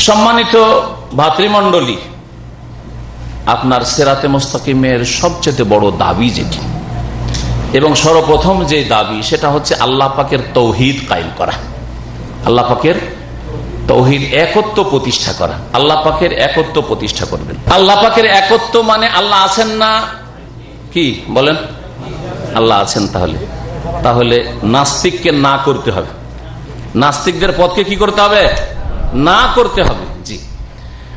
সম্মানিত ভাতৃমণ্ডলী, আপনার সেরাতে মোস্তাকিমের সবচেয়ে বড় দাবি যেটি, এবং সর্বপ্রথম যে দাবি সেটা হচ্ছে আল্লাহ পাকের তৌহিদ কায়েম করা। আল্লাহ পাকের তৌহিদ একত্ব প্রতিষ্ঠা করা। আল্লাহ পাকের একত্ব প্রতিষ্ঠা করবেন। আল্লাহ পাকের একত্ব মানে আল্লাহ আছেন না কি? বলেন। আল্লাহ আছেন তাহলে। তাহলে নাস্তিককে না করতে হবে। নাস্তিকদের পথকে কি করতে হবে? না করতে হবে। জি।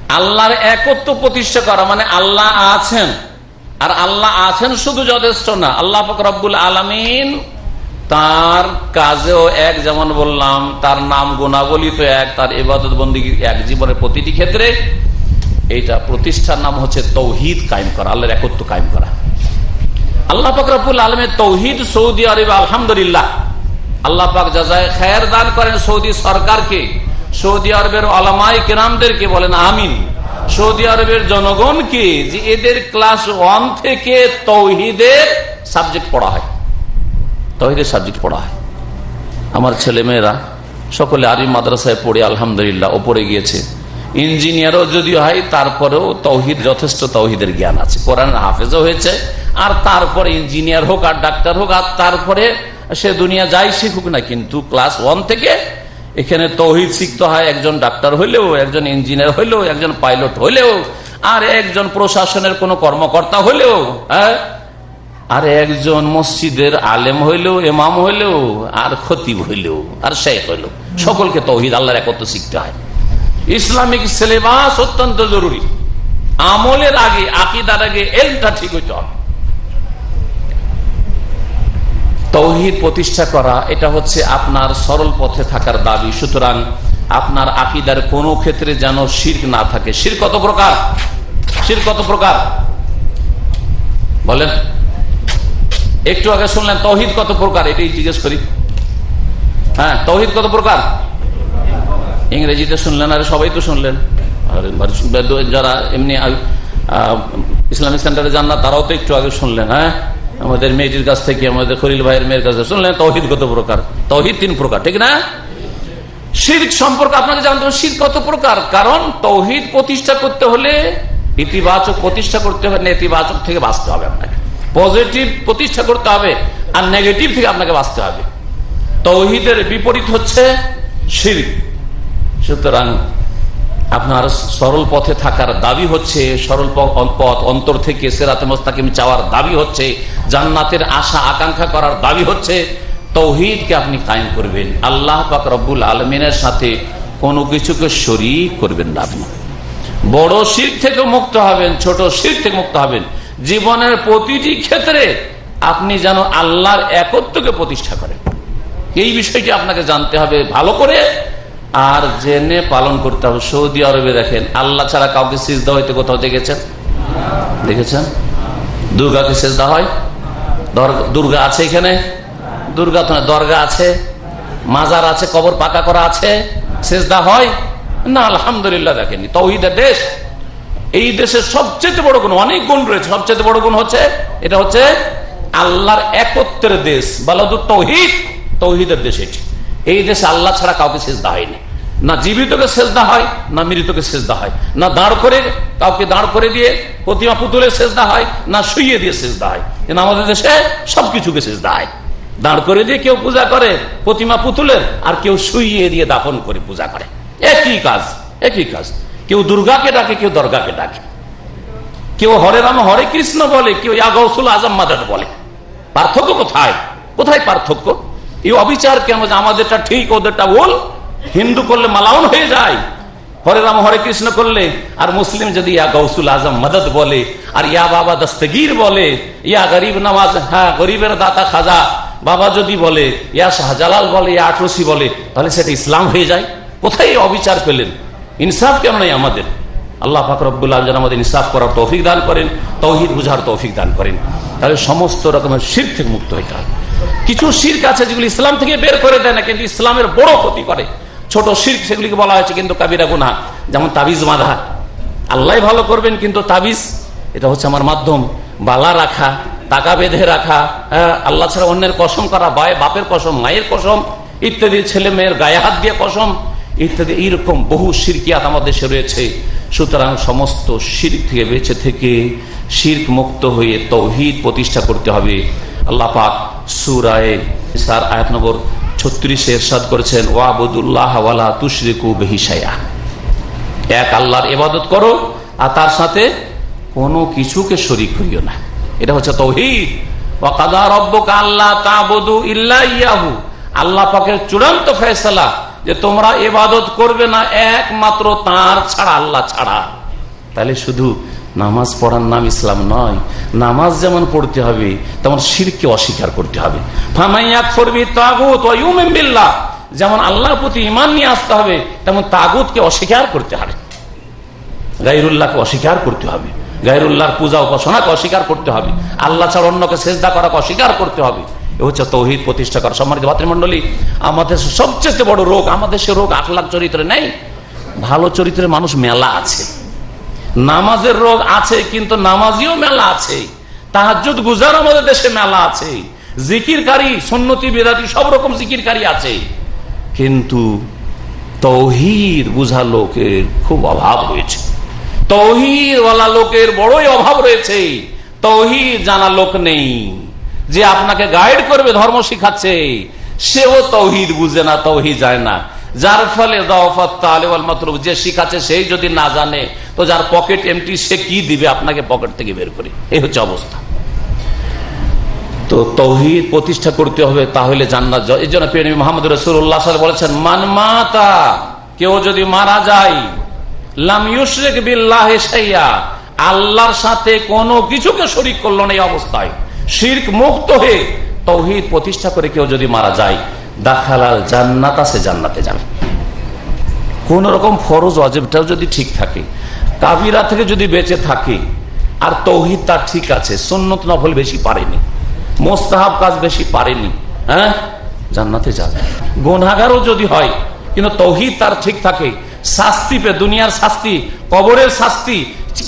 আল্লাহর একত্ব প্রতিষ্ঠা করা মানে আল্লাহ আছেন। আর আল্লাহ আছেন শুধু যথেষ্ট না। আল্লাহ রব্বুল আলমিন তার কাজেও এক, যেমন বললাম, তার নাম গুণাবলী তো এক, তার এবাদত বন্দী এক। জীবনের প্রতিটি ক্ষেত্রে এইটা প্রতিষ্ঠার নাম হচ্ছে তৌহিদ কায়েম করা, আল্লাহর একত্ব কায়েম করা। আল্লাহ পাক রব্বুল আলমের তৌহিদ সৌদি আরব, আলহামদুলিল্লাহ। আল্লাহ পাক যাজায় খায়ের দান করেন সৌদি সরকারকে সৌদি আরবের আলামাই কেরামদেরকে বলেন, আমিন। সৌদি আরবের জনগণকে যে এদের ক্লাস ওয়ান থেকে তৌহিদের সাবজেক্ট পড়া হয়। তৌহিদের সাবজেক্ট পড়া হয়। আমার ছেলে মেয়েরা সকলে আরিম মাদ্রাসায় পড়ে, আলহামদুলিল্লাহ, ওপরে গিয়েছে। ইঞ্জিনিয়ারও যদি হয়, তারপরেও তৌহিদ যথেষ্ট, তৌহিদের জ্ঞান আছে। কোরআন হাফেজও হয়েছে, আর তারপরে ইঞ্জিনিয়ার হোক আর ডাক্তার হোক, আর তারপরে সে দুনিয়া যাই শিখুক না, কিন্তু ক্লাস ওয়ান থেকে এখানে তৌহিদ শিখতে হয়, একজন ডাক্তার হইলেও, একজন ইঞ্জিনিয়ার হইলেও, একজন পাইলট হইলেও, আর একজন প্রশাসনের কোনো কর্মকর্তা হইলেও হ্যাঁ? আর একজন মসজিদের আলেম হইলেও এমাম হইলেও, আর খতিব হইলেও, আর শেখ হইলেও, সকলকে তৌহিদ আল্লাহর একত্র শিখতে হয়। ইসলামিক সিলেবাস অত্যন্ত জরুরি। আমলের আগে, আকিদার আগে, এলটা ঠিক হইতে হবে। তৌহিদ প্রতিষ্ঠা করা, এটা হচ্ছে আপনার সরল পথে থাকার দাবি। সুতরাং আপনার আকিদার কোনো ক্ষেত্রে যেন শির্ক না থাকে। শির কত প্রকার? শির কত প্রকার? বলেন। একটু আগে শুনলেন, তৌহিদ কত প্রকার? এটাই জিজ্ঞেস করি। হ্যাঁ তৌহিদ কত প্রকার? ইংরেজিতে শুনলেন, আর সবাই তো শুনলেন। আর, যারা এমনি ইসলামিক সেন্টারে যান না, তারাও তো একটু আগে শুনলেন হ্যাঁ? আমাদের মেয়েটির কাছ থেকে, আমাদের খলিল ভাইয়ের মেয়ের কাছে শুনলেন, তহিদ কত প্রকার? তহিদ তিন প্রকার, ঠিক না? শির্ক সম্পর্কে আপনাকে জানতে হবে শির কত প্রকার? কারণ তৌহিদ প্রতিষ্ঠা করতে হলে ইতিবাচক প্রতিষ্ঠা করতে হবে নেতিবাচক থেকে বাঁচতে হবে আপনাকে। পজিটিভ প্রতিষ্ঠা করতে হবে আর নেগেটিভ থেকে আপনাকে বাঁচতে হবে। তৌহিদের বিপরীত হচ্ছে শির্ক। সুতরাং আপনার সরল পথে থাকার দাবি হচ্ছে, সরল পথ অন্তর থেকে সেরাতে মোস্তাকিম চাওয়ার দাবি হচ্ছে, জান্নাতের আশা, আকাঙ্ক্ষা করার দাবি হচ্ছে, তৌহিদকে আপনি কায়েম করবেন। আল্লাহ পাক রব্বুল আলমিনের সাথে কোনো কিছুকে শরিক করবেন না আপনি। বড় শির থেকে মুক্ত হবেন, ছোট শির থেকে মুক্ত হবেন। জীবনের প্রতিটি ক্ষেত্রে আপনি যেন আল্লাহর একত্বকে প্রতিষ্ঠা করেন। এই বিষয়টি আপনাকে জানতে হবে। ভালো করে আর জেনে পালন করতে হবে। সৌদি আরবে দেখেন, আল্লাহ ছাড়া কাউকে সিজদা হইতে কোথাও দেখেছেন? দেখেছেন? দুর্গাকে সেজদা হয়? দুর্গা আছে এখানে? দুর্গা তো দরগা আছে। মাজার আছে, কবর পাকা করা আছে। সেজদা হয়? না, আলহামদুলিল্লাহ দেখেনি তৌহিদের দেশ। এই দেশের সবচেয়ে বড় গুণ, অনেক গুণ রয়েছে। সবচেয়ে বড় গুণ হচ্ছে, এটা হচ্ছে আল্লাহর একত্রের দেশ। বালাদুর তৌহিদ, তৌহিদের দেশ এটি। এই দেশে আল্লাহ ছাড়া কাউকে সেজদা হয়নি। না জীবিতকে সেজদা হয়, না মৃতকে সেজদা হয়। না দাঁড় করে, কাউকে দাঁড় করে দিয়ে প্রতিমা পুতুলের সেজদা হয়, না শুইয়ে দিয়ে সেজদা হয়। কিন্তু আমাদের দেশে সবকিছুকে সেজদা হয়। দাঁড় করে দিয়ে কেউ পূজা করে, প্রতিমা পুতুলের, আর কেউ শুইয়ে দিয়ে দাফন করে পূজা করে। একই কাজ একই কাজ। কেউ দুর্গাকে ডাকে, কেউ দর্গাকে ডাকে। কেউ হরে রাম, হরে কৃষ্ণ বলে, কেউ ইয়াগৌসুল আজম মাদার বলে। পার্থক্য কোথায়? কোথায় পার্থক্য? এই অবিচার কেন আমাদেরটা ঠিক, ওদেরটা ভুল? হিন্দু করলে মালাউন হয়ে যায়। হরে রাম, হরে কৃষ্ণ করলে, আর মুসলিম যদি ইয়া গৌসুল আজম মদত বলে, আর ইয়া বাবা দস্তগীর বলে, ইয়া গরিব নওয়াজ হ্যাঁ গরিবের দাতা খাজা, বাবা যদি বলে, ইয়া শাহজালাল বলে, ইয়া আটরসি বলে, তাহলে সেটা ইসলাম হয়ে যায়। কোথায় অবিচার পেলেন? ইনসাফ কেন নাই আমাদের? আল্লাহ ফাকরবুল্লাহ যেন আমাদের ইনসাফ করার তৌফিক দান করেন, তৌহিদ বুঝার তৌফিক দান করেন। তাহলে সমস্ত রকমের শির থেকে মুক্ত হইতে হবে। কিছু শির্ক আছে যেগুলি ইসলাম থেকে বের করে দেয় না, কিন্তু ইসলামের বড় ক্ষতি করে। ছোট শির্ক সেগুলিকে বলা হয়েছে কিন্তু কাবিরা গুনা যেমন তাবিজ বাঁধা। আল্লাহ ভালো করবেন, কিন্তু তাবিজ, এটা হচ্ছে আমার মাধ্যম। বালা রাখা, টাকা বেঁধে রাখা হ্যাঁ আল্লাহ ছাড়া অন্যের কসম করা বায় বাপের কসম, মায়ের কসম, ইত্যাদি, ছেলে মেয়ের গায়ে হাত দিয়ে কসম, ইত্যাদি, এইরকম বহু সিরকিয়াত আমাদের দেশে রয়েছে। সুতরাং সমস্ত শির থেকে বেঁচে থেকে শির্ক মুক্ত হয়ে তৌহিদ প্রতিষ্ঠা করতে হবে। আল্লাহ পাক সুরায় সার আয়াত নম্বর ছত্রিশে এরশাদ করেছেন, ওয়াবুদুল্লাহ ওয়ালা তুশরিকু বেহিসায়া এক আল্লাহর ইবাদত করো আর তার সাথে কোনো কিছুকে শরিক করিও না। এটা হচ্ছে তৌহিদ। আল্লাহ চূড়ান্ত যে তোমরা ইবাদত করবে না, একমাত্র তার ছাড়া আল্লাহ ছাড়া। তাহলে শুধু নামাজ পড়ার নাম ইসলাম নয়। নামাজ যেমন পড়তে হবে, তেমন শিরকে অস্বীকার করতে হবে। যেমন আল্লাহর প্রতি ইমান নিয়ে আসতে হবে, তেমন তাগুতকে অস্বীকার করতে হবে। গাইরুল্লাহকে অস্বীকার করতে হবে। গাইরুল্লাহর পূজা উপাসনাকে অস্বীকার করতে হবে। আল্লাহ ছাড়া অন্যকে সেজদা করাকে অস্বীকার করতে হবে। এ হচ্ছে তৌহিদ প্রতিষ্ঠা করা। সম্মানিত ভাতৃমন্ডলী আমাদের সবচেয়ে বড় রোগ, আমাদের সে রোগ আখলাখ চরিত্রে নেই। ভালো চরিত্রের মানুষ মেলা আছে। নামাজের রোগ আছে, কিন্তু নামাজিও মেলা আছে। তাহাজুদ গুজার আমাদের দেশে মেলা আছে। জিকিরকারী, সন্নতি, বেদাতি, সব রকম জিকিরকারী আছে। কিন্তু তৌহিদ বুঝা লোকের খুব অভাব রয়েছে। তৌহিদওয়ালা লোকের বড়ই অভাব রয়েছে। তৌহিদ জানা লোক নেই। যে আপনাকে গাইড করবে, ধর্ম শিখাচ্ছে, সেও তৌহিদ বুঝে না, তৌহিদ যায় না। যার ফলে যে শিখাচ্ছে, সেই যদি না জানে তো যার পকেট এমটি সে কি দিবে? আপনাকে পকেট থেকে বের করে। এই হচ্ছে অবস্থা। তো তৌহিদ প্রতিষ্ঠা করতে হবে, তাহলে জান্নাত এই জন্য প্রিয় মোহাম্মদ রসুল্লাহ বলেছেন, মান মাতা, কেউ যদি মারা যায় আল্লাহর সাথে কোনো কিছুকে শরিক করল না এই অবস্থায়। শির্ক মুক্ত হয়ে তৌহিদ প্রতিষ্ঠা করে কেউ যদি মারা যায়, দাখালাল জান্নাত আছে, জান্নাতে যাবে। কোন রকম ফরজ অজেবটাও যদি ঠিক থাকে কাবিরা থেকে যদি বেঁচে থাকে, আর তৌহিদ তার ঠিক আছে, সুন্নত নফল বেশি পারেনি, মোস্তাহাব কাজ বেশি পারেনি হ্যাঁ? জান্নাতে যাবে। গুনাগারও যদি হয়, কিন্তু তৌহিদ তার ঠিক থাকে, শাস্তি পে, দুনিয়ার শাস্তি, কবরের শাস্তি,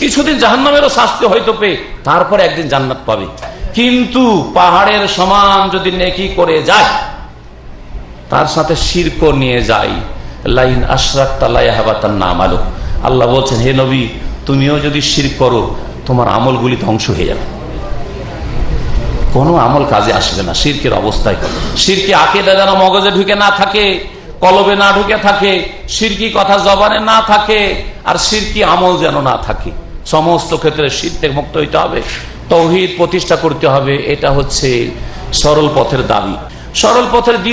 কিছুদিন জাহান্নামেরও শাস্তি হয়তো পে, তারপরে একদিন জান্নাত পাবে। কিন্তু পাহাড়ের সমান যদি নেকি করে যায়, তার সাথে শির্ক নিয়ে যায়, লাইন আশরাক তার নাম আলো আল্লাহ বলছেন, হে নবী, তুমিও যদি শির করো, তোমার আমলগুলি ধ্বংস হয়ে যাবে। কোনো আমল কাজে আসবে না, শিরকের অবস্থায়। শিরকে আকেদা যেন মগজে ঢুকে না থাকে, কলবে না ঢুকে থাকে সিরকি কথা জবানে না থাকে, আর সিরকি আমল যেন না থাকে। সমস্ত ক্ষেত্রে শীত থেকে মুক্ত হইতে হবে, তৌহিদ প্রতিষ্ঠা করতে হবে, এটা হচ্ছে সরল পথের দাবি। সরল পথের